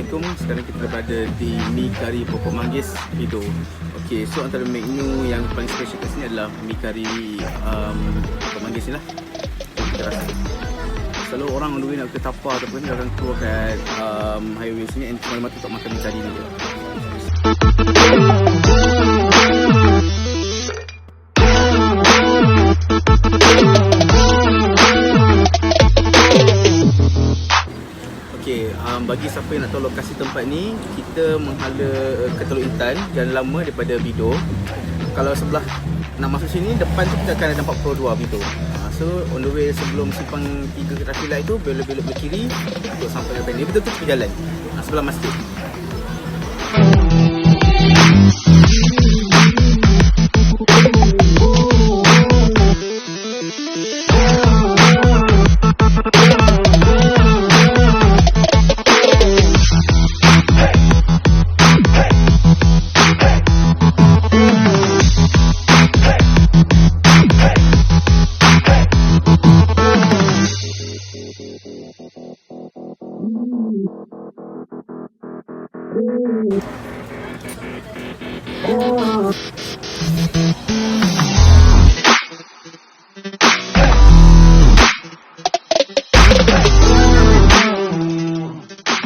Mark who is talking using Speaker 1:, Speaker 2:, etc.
Speaker 1: Assalamualaikum. Sekarang kita berada di Mi Kari Pokok Manggis Pido. Okey, so antara menu yang paling special kat sini adalah mi kari um, Pokok Manggis ni lah. Kita rasa. Selalu orang way nak ke Tapa ataupun dia akan keluar kat um, highway sini and cuma mata untuk makan mi kari ni je. Okey, um, bagi siapa yang nak tahu lokasi tempat ni, kita menghala uh, ke Teluk Intan, jalan lama daripada Bido. Kalau sebelah nak masuk sini, depan tu kita akan nampak Pro 2 Bido. Uh, so, on the way sebelum simpang 3 traffic light tu, belok-belok ke kiri untuk sampai ke Penny. Betul tu jalan, uh, sebelah masjid. Oh.